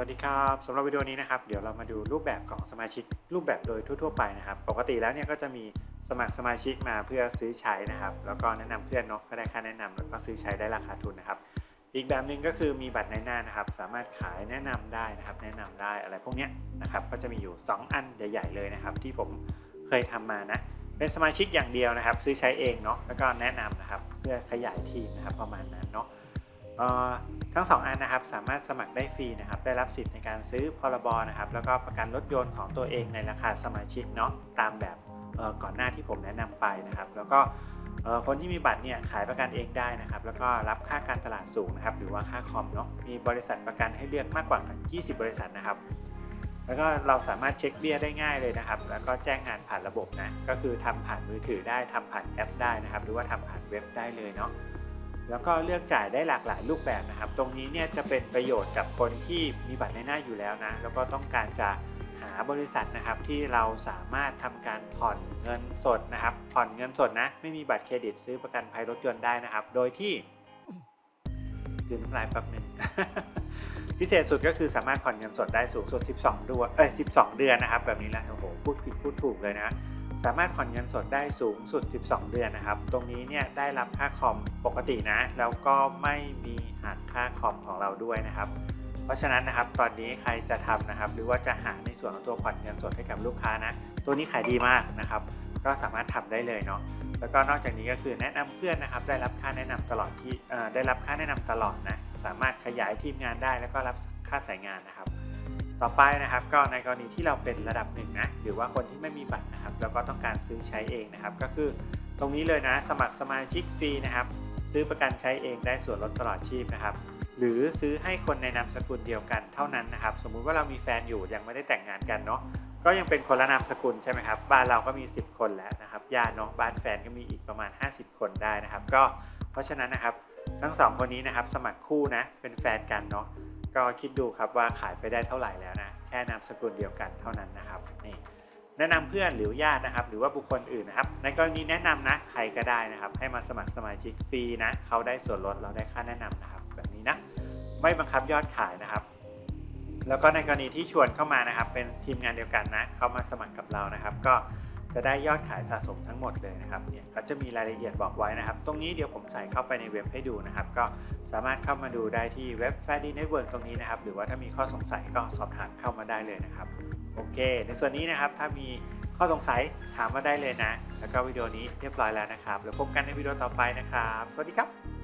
วัสดีครับสำหรับวิดีโอนี้นะครับเดี๋ยวเรามาดูรูปแบบของสมาชิกรูปแบบโดยทั่ว ๆ ไปนะครับ ปกติแล้วเนี่ยก็จะมีสมัครสมาชิกมาเพื่อซื้อใช้นะครับ แล้วก็แนะนำเพื่อนเนาะก็ได้ค่าแนะนำแล้วก็ซื้อใช้ได้ราคาทุนนะครับ อีกแบบหนึ่งก็คือมีบัตรในหน้านะครับ สามารถขายแนะนำได้นะครับ แนะนำได้อะไรพวกเนี้ยนะครับก็จะมีอยู่ 2 อันใหญ่ ๆเลยนะครับ ที่ผมเคยทำมานะเป็นสมาชิกอย่างเดียวนะครับ ซื้อใช้เองเนาะแล้วก็แนะนำนะครับ เพื่อขยายทีมนะครับประมาณนั้นเนาะ ทั้ง 2 อันนะครับสามารถสมัครได้ฟรีนะครับได้รับสิทธิ์ในการซื้อพรบนะครับแล้วก็ประกันรถยนต์ของตัวเองในราคาสมาชิกเนาะตามแบบก่อนหน้าที่ผมแนะนำไปนะครับ แล้วก็คนที่มีบัตรเนี่ยขายประกันเองได้นะครับ แล้วก็รับค่าการตลาดสูงนะครับ หรือว่าค่าคอมเนาะมีบริษัทประกันให้เลือกมากกว่า 20 บริษัทนะครับ แล้วก็เราสามารถเช็คเบี้ยได้ง่ายเลยนะครับ แล้วก็แจ้งงานผ่านระบบนะก็คือทำผ่านมือถือได้ทำผ่านแอปได้นะครับ หรือว่าทำผ่านเว็บได้เลยเนาะ แล้วก็เลือกจ่ายได้หลากหลายรูปแบบนะครับ ตรงนี้เนี่ยจะเป็นประโยชน์กับคนที่มีบัตรในหน้าอยู่แล้วนะ แล้วก็ต้องการจะหาบริษัทนะครับที่เราสามารถทำการผ่อนเงินสดนะครับ ผ่อนเงินสดนะไม่มีบัตรเครดิตซื้อประกันภัยรถยนต์ได้นะครับ โดยที่คืนน้ำลายแป๊บหนึ่งพิเศษสุดก็คือสามารถผ่อนเงินสดได้สูงสุด 12 เดือนเอ้ย12 เดือนนะครับ แบบนี้แหละโอ้โหพูดผิดพูดถูกเลยนะ สามารถผ่อนเงินสดได้สูงสุด 12 เดือนนะครับ ตรงนี้เนี่ยได้รับค่าคอมปกตินะ แล้วก็ไม่มีหักค่าคอมของเราด้วยนะครับ เพราะฉะนั้นนะครับ ตอนนี้ใครจะทำนะครับ หรือว่าจะหาในส่วนของตัวผ่อนเงินสดให้กับลูกค้านะ ตัวนี้ขายดีมากนะครับ ก็สามารถทำได้เลยเนาะ แล้วก็นอกจากนี้ก็คือแนะนำเพื่อนนะครับ ได้รับค่าแนะนำตลอดที่ได้รับค่าแนะนำตลอดนะ สามารถขยายทีมงานได้แล้วก็รับค่าสายงานนะครับ ต่อไปนะครับก็ในกรณีที่เราเป็นระดับหนึ่งนะหรือว่าคนที่ไม่มีบัตรนะครับแล้วก็ต้องการซื้อใช้เองนะครับ ก็คือตรงนี้เลยนะสมัครสมาชิกฟรีนะครับ ซื้อประกันใช้เองได้ส่วนลดตลอดชีพนะครับ หรือซื้อให้คนในนามสกุลเดียวกันเท่านั้นนะครับ สมมุติว่าเรามีแฟนอยู่ยังไม่ได้แต่งงานกันเนาะก็ยังเป็นคนละนามสกุลใช่ไหมครับบ้านเราก็มี 10 คนแล้วนะครับญาติเนาะบ้านแฟนก็มีอีกประมาณ 50 คนได้นะครับ ก็เพราะฉะนั้นนะครับทั้งสองคนนี้นะครับสมัครคู่นะเป็นแฟนกันเนาะ ก็คิดดูครับว่าขายไปได้เท่าไหร่แล้วนะแค่นามสกุลเดียวกันเท่านั้นนะครับนี่แนะนำเพื่อนหรือญาตินะครับ หรือว่าบุคคลอื่นนะครับในกรณีแนะนำนะใครก็ได้นะครับ ให้มาสมัครสมาชิกฟรีนะเขาได้ส่วนลดเราได้ค่าแนะนำนะครับ แบบนี้นะไม่บังคับยอดขายนะครับ แล้วก็ในกรณีที่ชวนเข้ามานะครับ เป็นทีมงานเดียวกันนะ เข้ามาสมัครกับเรานะครับ ก็ จะได้ยอดขายสะสมทั้งหมดเลยนะครับเนี่ยก็จะมีรายละเอียดบอกไว้นะครับ ตรงนี้เดี๋ยวผมใส่เข้าไปในเว็บให้ดูนะครับ ก็สามารถเข้ามาดูได้ที่เว็บ f a d y Network ตรงนี้นะครับ หรือว่าถ้ามีข้อสงสัยก็สอบถามเข้ามาได้เลยนะครับ โอเค ในส่วนนี้นะครับถ้ามีข้อสงสัยถามมาได้เลยนะ แล้วก็วิดีโอนี้เรียบร้อยแล้วนะครับ แล้วพบกันในวิดีโอต่อไปนะครับ สวัสดีครับ